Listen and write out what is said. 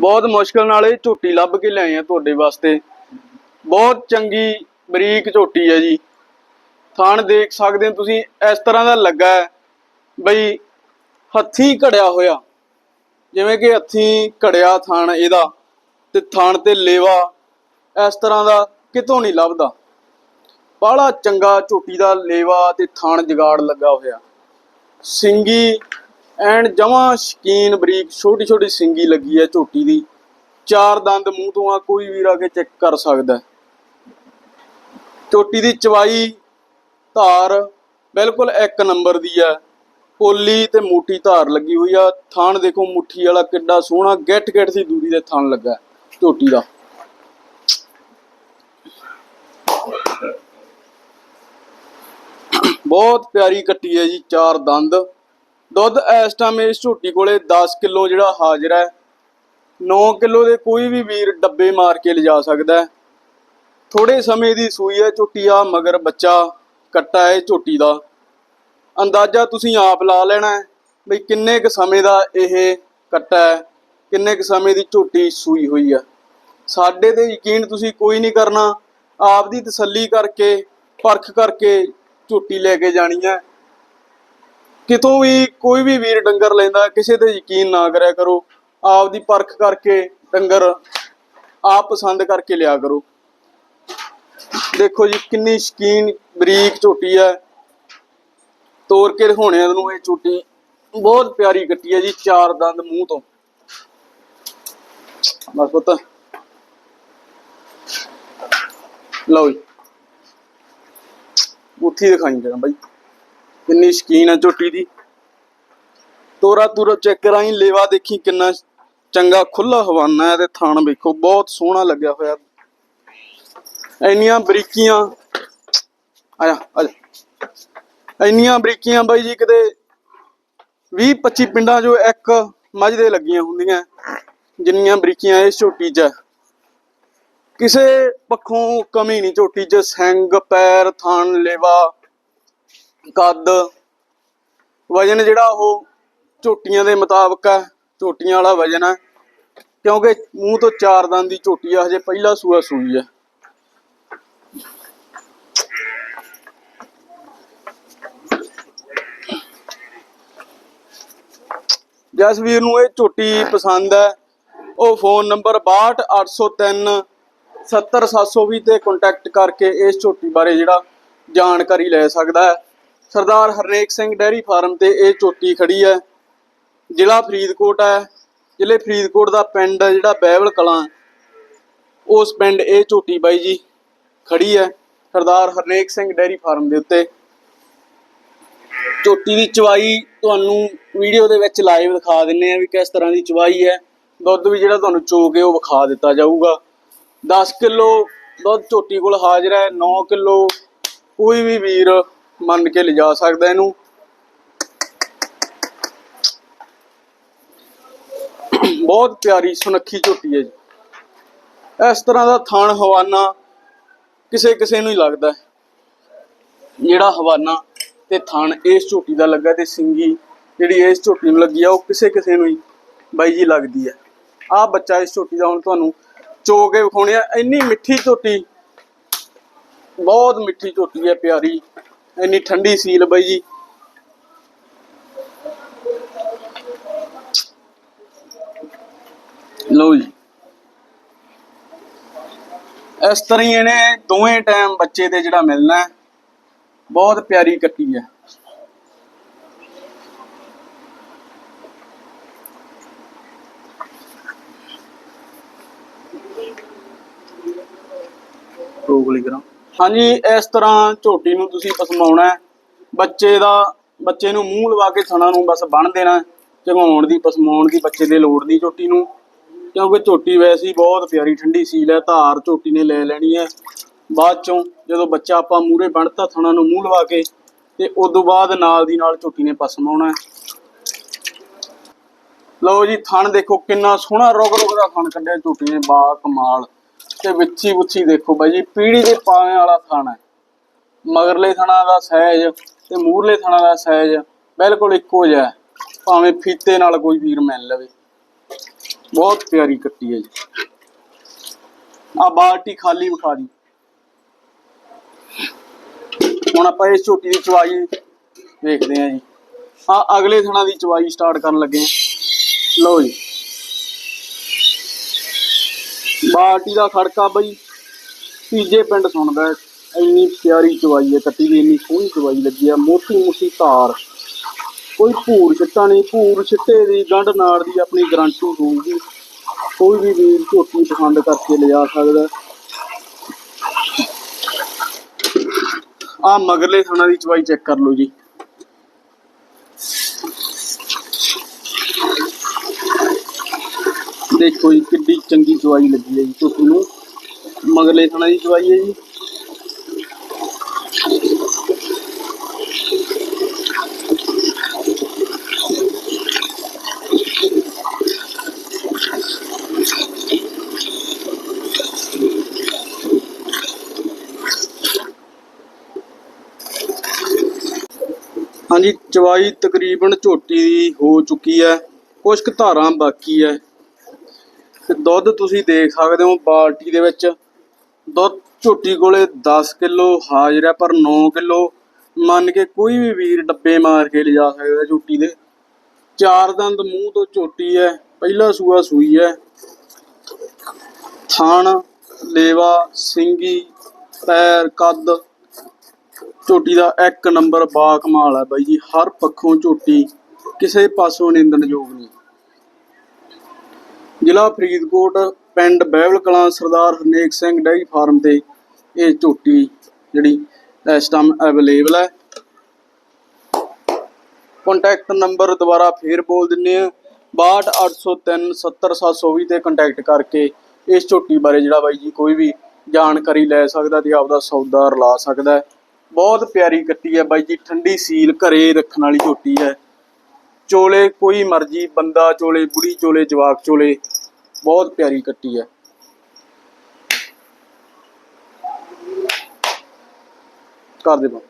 ਬਹੁਤ ਮੁਸ਼ਕਲ ਨਾਲ ਇਹ ਝੋਟੀ ਲੱਭ ਕੇ ਲਿਆਏ ਆ ਤੁਹਾਡੇ ਵਾਸਤੇ। ਬਹੁਤ ਚੰਗੀ ਬਰੀਕ ਝੋਟੀ ਹੈ ਜੀ। ਥਾਣ ਦੇਖ ਸਕਦੇ ਹੋ ਤੁਸੀਂ, ਇਸ ਤਰ੍ਹਾਂ ਦਾ ਲੱਗਾ ਹੈ ਬਈ ਹੱਥੀ ਘੜਿਆ ਹੋਇਆ। ਜਿਵੇਂ ਕਿ ਹੱਥੀ ਘੜਿਆ ਥਾਣ ਇਹਦਾ ਤੇ ਥਾਣ ਤੇ ਲੇਵਾ, ਇਸ ਤਰ੍ਹਾਂ ਦਾ ਕਿਤੋਂ ਨਹੀਂ ਲੱਭਦਾ। ਬਾਹਲਾ ਚੰਗਾ ਝੋਟੀ ਦਾ ਲੇਵਾ ਤੇ ਥਾਣ ਜਗਾੜ ਲੱਗਾ ਹੋਇਆ। ਸਿੰਗੀ ਐਨ ਜਮਾ ਸ਼ਕੀਨ ਬਰੀਕ ਛੋਟੀ ਛੋਟੀ ਸਿੰਗੀ ਲੱਗੀ ਹੈ ਝੋਟੀ ਦੀ। ਚਾਰ ਦੰਦ ਮੂੰਹ ਤੋਂ ਆ, ਕੋਈ ਵੀਰ ਆ ਕੇ ਚੈੱਕ ਕਰ ਸਕਦਾ ਹੈ। ਝੋਟੀ ਦੀ ਚਵਾਈ, ਧਾਰ ਬਿਲਕੁਲ ਇੱਕ ਨੰਬਰ ਦੀ ਹੈ ਕੋਲੀ ਤੇ ਮੋਟੀ ਧਾਰ ਲੱਗੀ ਹੋਈ ਆ। ਥਾਣ ਦੇਖੋ ਮੁੱਠੀ ਵਾਲਾ ਕਿੱਡਾ ਸੋਹਣਾ ਗਿੱਟ ਗਿੱਟ ਦੀ ਦੂਰੀ ਦੇ ਥਾਣ ਲੱਗਾ ਹੈ ਝੋਟੀ ਦਾ। ਬਹੁਤ ਪਿਆਰੀ ਕੱਟੀ ਹੈ ਜੀ, ਚਾਰ ਦੰਦ। ਦੁੱਧ ਇਸ ਟਾਈਮ ਇਸ ਝੋਟੀ ਕੋਲੇ 10 ਕਿਲੋ ਜਿਹੜਾ ਹਾਜ਼ਰ ਹੈ। 9 ਕਿਲੋ ਦੇ ਕੋਈ ਵੀ ਵੀਰ ਡੱਬੇ ਮਾਰ ਕੇ ਲਿਜਾ ਸਕਦਾ ਹੈ। ਥੋੜੇ ਸਮੇਂ ਦੀ ਸੂਈ ਹੈ ਝੋਟੀ ਆ, ਮਗਰ ਬੱਚਾ ਕੱਟਾ ਹੈ ਝੋਟੀ ਦਾ। ਅੰਦਾਜ਼ਾ ਤੁਸੀਂ ਆਪ ਲਾ ਲੈਣਾ ਹੈ ਬਈ ਕਿੰਨੇ ਕੁ ਸਮੇਂ ਦਾ ਇਹ ਕੱਟਾ ਹੈ, ਕਿੰਨੇ ਕੁ ਸਮੇਂ ਦੀ ਝੋਟੀ ਸੂਈ ਹੋਈ ਹੈ। ਸਾਡੇ ਤੇ ਯਕੀਨ ਤੁਸੀਂ ਕੋਈ ਨਹੀਂ ਕਰਨਾ, ਆਪ ਦੀ ਤਸੱਲੀ ਕਰਕੇ, ਪਰਖ ਕਰਕੇ ਝੋਟੀ ਲੈ ਕੇ ਜਾਣੀ ਹੈ। ਕਿਤੋਂ ਵੀ ਕੋਈ ਵੀ ਵੀਰ ਡੰਗਰ ਲੈਂਦਾ, ਕਿਸੇ ਤੇ ਯਕੀਨ ਨਾ ਕਰਿਆ ਕਰੋ ਆਪ ਦੀ ਪਰਖ ਕਰਕੇ ਡੰਗਰ ਆਪ ਪਸੰਦ ਕਰਕੇ ਲਿਆ ਕਰੋ। ਦੇਖੋ ਜੀ, ਕਿੰਨੀ ਸ਼ਕੀਨ ਬਰੀਕ ਝੋਟੀ ਹੈ। ਤੋੜ ਕੇ ਦਿਖਾਉਣੇ ਆ ਤੁਹਾਨੂੰ ਇਹ ਝੋਟੀ। ਬਹੁਤ ਪਿਆਰੀ ਕੱਟੀ ਹੈ ਜੀ, ਚਾਰ ਦੰਦ ਮੂੰਹ ਤੋਂ। ਬਸ ਪੁੱਤ। ਲਓ ਜੀ। ਮੁੱਠੀ ਦਿਖਾਈ ਜਰਾ ਬਾਈ। ਕਿੰਨੀ ਸ਼ਕੀਨ ਹੈ ਝੋਟੀ ਦੀ। ਤੋਰਾ ਤੂਰਾ ਚੈੱਕ ਕਰਾਈ, ਲੇਵਾ ਦੇਖੀ ਕਿੰਨਾ ਚੰਗਾ ਖੁੱਲਾ ਹਵਾਨਾ ਹੈ ਤੇ ਥਾਣ ਵੇਖੋ, ਬਹੁਤ ਸੋਹਣਾ ਲੱਗਿਆ ਹੋਇਆ। ਇੰਨੀਆਂ ਬਰੀਕੀਆਂ, ਆਇਆ, ਆਜਾ। ਇੰਨੀਆਂ ਬਰੀਕੀਆਂ ਬਾਈ ਜੀ ਕਿਤੇ 20 25 ਪਿੰਡਾਂ 'ਚੋਂ ਇੱਕ ਮੱਝ ਦੇ ਲੱਗੀਆਂ ਹੁੰਦੀਆਂ, ਜਿੰਨੀਆਂ ਬਰੀਕੀਆਂ ਇਸ ਝੋਟੀ 'ਚ ਹੈ। ਕਿਸੇ ਪੱਖੋਂ ਕਮੀ ਨਹੀਂ ਝੋਟੀ 'ਚ, ਸਿੰਗ, ਪੈਰ, ਥਣ, ਲੇਵਾ ਕੱਦ। ਵਜਨ ਜਿਹੜਾ ਉਹ ਝੋਟੀਆਂ ਦੇ ਮੁਤਾਬਕ ਹੈ, ਝੋਟੀਆਂ ਵਾਲਾ ਵਜਨ ਹੈ। ਕਿਉਂਕਿ ਮੂੰਹ ਤੋਂ ਚਾਰ ਦੰਦ ਦੀ ਝੋਟੀ ਆ, ਹਜੇ ਪਹਿਲਾ ਸੂਆ ਸੂਈ ਹੈ। ਜਿਸ ਵੀਰ ਨੂੰ ਇਹ ਝੋਟੀ ਪਸੰਦ ਹੈ। ਉਹ ਫੋਨ ਨੰਬਰ 62803 70720 ਤੇ ਕੰਟੈਕਟ ਕਰਕੇ ਇਸ ਝੋਟੀ ਬਾਰੇ ਜਿਹੜਾ ਜਾਣਕਾਰੀ ਲੈ ਸਕਦਾ ਹੈ। ਸਰਦਾਰ ਹਰਨੇਕ ਸਿੰਘ ਡੈਰੀ ਫਾਰਮ ਤੇ ਇਹ ਚੋਟੀ ਖੜੀ ਹੈ। ਜ਼ਿਲ੍ਹਾ ਫਰੀਦਕੋਟ ਹੈ। ਜ਼ਿਲ੍ਹੇ ਫਰੀਦਕੋਟ ਦਾ ਪਿੰਡ ਜਿਹੜਾ ਬਹਿਬਲ ਕਲਾਂ ਉਸ ਪਿੰਡ ਇਹ ਝੋਟੀ ਬਾਈ ਜੀ ਖੜੀ ਹੈ ਸਰਦਾਰ ਹਰਨੇਕ ਸਿੰਘ ਡੈਰੀ ਫਾਰਮ ਦੇ ਉੱਤੇ। ਝੋਟੀ ਦੀ ਚਵਾਈ ਤੁਹਾਨੂੰ ਵੀਡੀਓ ਦੇ ਵਿੱਚ ਲਾਈਵ ਦਿਖਾ ਦਿੰਨੇ ਆ ਵੀ ਕਿਸ ਤਰ੍ਹਾਂ ਦੀ ਚਵਾਈ ਹੈ। ਦੁੱਧ ਵੀ ਜਿਹੜਾ ਤੁਹਾਨੂੰ ਚੋ ਕੇ ਉਹ ਵਿਖਾ ਦਿੱਤਾ ਜਾਊਗਾ। 10 ਕਿਲੋ ਦੁੱਧ ਝੋਟੀ ਕੋਲ ਹਾਜ਼ਰ ਹੈ 9 ਕਿਲੋ ਕੋਈ ਵੀ ਵੀਰ ਮੰਨ ਕੇ ਲਿਜਾ ਸਕਦਾ ਇਹਨੂੰ। ਬਹੁਤ ਪਿਆਰੀ ਸੁਨੱਖੀ ਝੋਟੀ ਹੈ ਜੀ। ਇਸ ਤਰ੍ਹਾਂ ਦਾ ਥਾਣ ਹਵਾਨਾ ਕਿਸੇ ਕਿਸੇ ਨੂੰ ਹੀ ਲੱਗਦਾ ਜਿਹੜਾ ਹਵਾਨਾ ਤੇ ਥਣ ਇਸ ਝੋਟੀ ਦਾ ਲੱਗਾ ਤੇ ਸਿੰਗੀ ਜਿਹੜੀ ਇਸ ਝੋਟੀ ਨੂੰ ਲੱਗੀ ਆ, ਉਹ ਕਿਸੇ ਕਿਸੇ ਨੂੰ ਹੀ ਬਾਈ ਜੀ ਲੱਗਦੀ ਹੈ। ਆ ਬੱਚਾ ਇਸ ਝੋਟੀ ਦਾ ਹੁਣ ਤੁਹਾਨੂੰ ਚੋ ਕੇ ਵਿਖਾਉਣੇ ਆ। ਇੰਨੀ ਮਿੱਠੀ ਝੋਟੀ, ਬਹੁਤ ਮਿੱਠੀ ਝੋਟੀ ਹੈ, ਪਿਆਰੀ। ਇੰਨੀ ਠੰਡੀ ਸੀਲ ਬਾਈ ਜੀ। ਲਓ ਜੀ। ਇਸ ਤਰ੍ਹਾਂ ਹੀ ਇਹਨੇ ਦੋਵੇਂ ਟਾਈਮ ਬੱਚੇ ਦੇ ਜਿਹੜਾ ਮਿਲਣਾ ਬਹੁਤ ਪਿਆਰੀ ਕੱਟੀ ਹੈ। ਰੋਗਲੀ ਕਰਾਂ। ਹਾਂਜੀ, ਇਸ ਤਰ੍ਹਾਂ ਝੋਟੀ ਨੂੰ ਤੁਸੀਂ ਪਸਮਾਉਣਾ ਬੱਚੇ ਦਾ, ਬੱਚੇ ਨੂੰ ਮੂੰਹ ਲਵਾ ਕੇ ਥਣਾ ਨੂੰ ਬਸ ਬੰਨ ਦੇਣਾ ਚਗਾਉਣ ਦੀ, ਪਸਮਾਉਣ ਦੀ, ਬੱਚੇ ਦੇ ਲੋੜ ਦੀ ਝੋਟੀ ਨੂੰ। ਕਿਉਂਕਿ ਝੋਟੀ ਵੈਸੇ ਬਹੁਤ ਪਿਆਰੀ ਠੰਡੀ ਸੀਲ ਹੈ, ਧਾਰ ਝੋਟੀ ਨੇ ਲੈ ਲੈਣੀ ਹੈ। ਬਾਅਦ ਚੋਂ ਜਦੋਂ ਬੱਚਾ ਆਪਾਂ ਮੂਰੇ ਬਣਤਾ ਥਣਾ ਨੂੰ ਮੂੰਹ ਲਵਾ ਕੇ, ਤੇ ਉਦੋਂ ਬਾਅਦ ਨਾਲ ਦੀ ਨਾਲ ਝੋਟੀ ਨੇ ਪਸਮਾਉਣਾ ਲਓ ਜੀ, ਥਣ ਦੇਖੋ ਕਿੰਨਾ ਸੋਹਣਾ ਰੁਗ ਰੁਗ ਦਾ ਥਣ ਕੱਢਿਆ ਝੋਟੀ ਨੇ ਬਾ ਕਮਾਲ ਤੇ ਵਿੱਚੀ ਵਿੱਚੀ ਦੇਖੋ ਬਾਈ ਜੀ, ਪੀੜੀ ਦੇ ਪਾਵੇਂ ਵਾਲਾ ਥਣ ਹੈ। ਮਗਰਲੇ ਥਣਾ ਦਾ ਸਾਈਜ਼ ਤੇ ਮੂਰਲੇ ਥਣਾ ਦਾ ਸਾਈਜ਼ ਬਿਲਕੁਲ ਇੱਕੋ ਜਿਹਾ ਭਾਵੇਂ ਫੀਤੇ ਨਾਲ ਕੋਈ ਵੀਰ ਮਿਲ ਲਵੇ। ਬਹੁਤ ਪਿਆਰੀ ਕੱਟੀ ਹੈ ਜੀ। ਆ ਬਾਲਟੀ ਖਾਲੀ ਵਿਖਾ ਦੀ। ਹੁਣ ਆਪਾਂ ਇਸ ਝੋਟੀ ਦੀ ਚਵਾਈ ਵੇਖਦੇ ਹਾਂ ਜੀ। ਆ ਅਗਲੇ ਥਣਾ ਦੀ ਚਵਾਈ ਸਟਾਰਟ ਕਰਨ ਲੱਗੇ ਹਾਂ। ਲਓ ਜੀ। ਬਾਲਟੀ ਦਾ ਖੜਕਾ ਬਈ। ਤੀਜੇ ਪਿੰਡ ਸੁਣਦਾ ਇੰਨੀ ਪਿਆਰੀ ਚਵਾਈ ਹੈ ਕੱਟੀ ਦੀ, ਇੰਨੀ ਸੋਹਣੀ ਚਵਾਈ ਲੱਗੀ ਆ। ਮੋਟੀ ਮੋਟੀ ਧਾਰ ਕੋਈ ਭੂਰ ਛਿੱਟਾ ਨਹੀਂ, ਭੂਰ ਛਿੱਟੇ ਦੀ, ਗੰਢ ਨਾੜ ਦੀ ਆਪਣੀ ਗਾਰੰਟੀ ਹੋਊਗੀ। ਕੋਈ ਵੀ ਵੀਰ ਝੋਟੀ ਪਸੰਦ ਕਰਕੇ ਲਿਜਾ ਸਕਦਾ ਆ ਮਗਰਲੇ ਥਾਣਾ ਦੀ ਚਵਾਈ ਚੈੱਕ ਕਰ ਲਓ ਜੀ। ਦੇਖੋ ਜੀ ਕਿੱਡੀ ਚੰਗੀ ਚਵਾਈ ਲੱਗੀ ਹੈ ਜੀ ਝੋਟੀ ਨੂੰ ਮਗਰਲੇ ਥਾਣਾ ਦੀ ਚਵਾਈ ਹੈ ਜੀ। ਹਾਂਜੀ ਚਵਾਈ ਤਕਰੀਬਨ ਝੋਟੀ ਦੀ ਹੋ ਚੁੱਕੀ ਹੈ ਕੁਝ ਕੁ ਧਾਰਾਂ ਬਾਕੀ ਹੈ। ਤੇ ਦੁੱਧ ਤੁਸੀਂ ਦੇਖ ਸਕਦੇ ਹੋ ਬਾਲਟੀ ਦੇ ਵਿੱਚ। ਦੁੱਧ ਝੋਟੀ ਕੋਲੇ 10 ਕਿਲੋ ਹਾਜ਼ਰ ਹੈ ਪਰ 9 ਕਿਲੋ ਮੰਨ ਕੇ ਕੋਈ ਵੀ ਵੀਰ ਡੱਬੇ ਮਾਰ ਕੇ ਲਿਜਾ ਸਕਦਾ ਝੋਟੀ ਦੇ। ਚਾਰ ਦੰਦ ਮੂੰਹ ਤੋਂ ਝੋਟੀ ਹੈ, ਪਹਿਲਾ ਸੂਆ ਸੂਈ ਹੈ। ਥਾਣ, ਲੇਵਾ, ਸਿੰਗੀ, ਪੈਰ, ਕੱਦ। ਝੋਟੀ ਦਾ ਇੱਕ ਨੰਬਰ ਬਾ ਕਮਾਲ ਹੈ ਬਾਈ ਜੀ, ਹਰ ਪੱਖੋਂ ਝੋਟੀ ਕਿਸੇ ਪਾਸੋਂ ਨਿੰਦਣਯੋਗ ਨਹੀਂ। ਜ਼ਿਲ੍ਹਾ ਫਰੀਦਕੋਟ ਪਿੰਡ ਬਹਿਵਲ ਕਲਾਂ ਸਰਦਾਰ ਹਰਨੇਕ ਸਿੰਘ ਡੈਰੀ ਫਾਰਮ ਤੇ ਇਹ ਝੋਟੀ ਜਿਹੜੀ ਇਸ ਟਾਈਮ ਅਵੇਲੇਬਲ ਹੈ। ਕੰਟੈਕਟ ਨੰਬਰ ਦੁਬਾਰਾ ਫੇਰ ਬੋਲ ਦਿੰਨੇ ਆ 62803 70720 ਤੇ ਕੰਟੈਕਟ ਕਰਕੇ ਇਸ ਝੋਟੀ ਬਾਰੇ ਜਿਹੜਾ ਬਾਈ ਜੀ ਕੋਈ ਵੀ ਜਾਣਕਾਰੀ ਲੈ ਸਕਦਾ ਤੇ ਆਪਦਾ ਸੌਦਾ ਰਲਾ ਸਕਦਾ ਬਹੁਤ ਪਿਆਰੀ ਕੱਟੀ ਹੈ ਬਾਈ ਜੀ, ਠੰਡੀ ਸੀਲ ਘਰੇ ਰੱਖਣ ਵਾਲੀ ਝੋਟੀ ਹੈ। ਚੋਲੇ, ਕੋਈ ਮਰਜ਼ੀ ਬੰਦਾ ਚੋਲੇ, ਬੁੜੀ ਚੋਲੇ, ਜਵਾਕ ਚੋਲੇ, ਬਹੁਤ ਪਿਆਰੀ ਕੱਟੀ ਹੈ। ਕਰ ਦੇ ਬੰਦ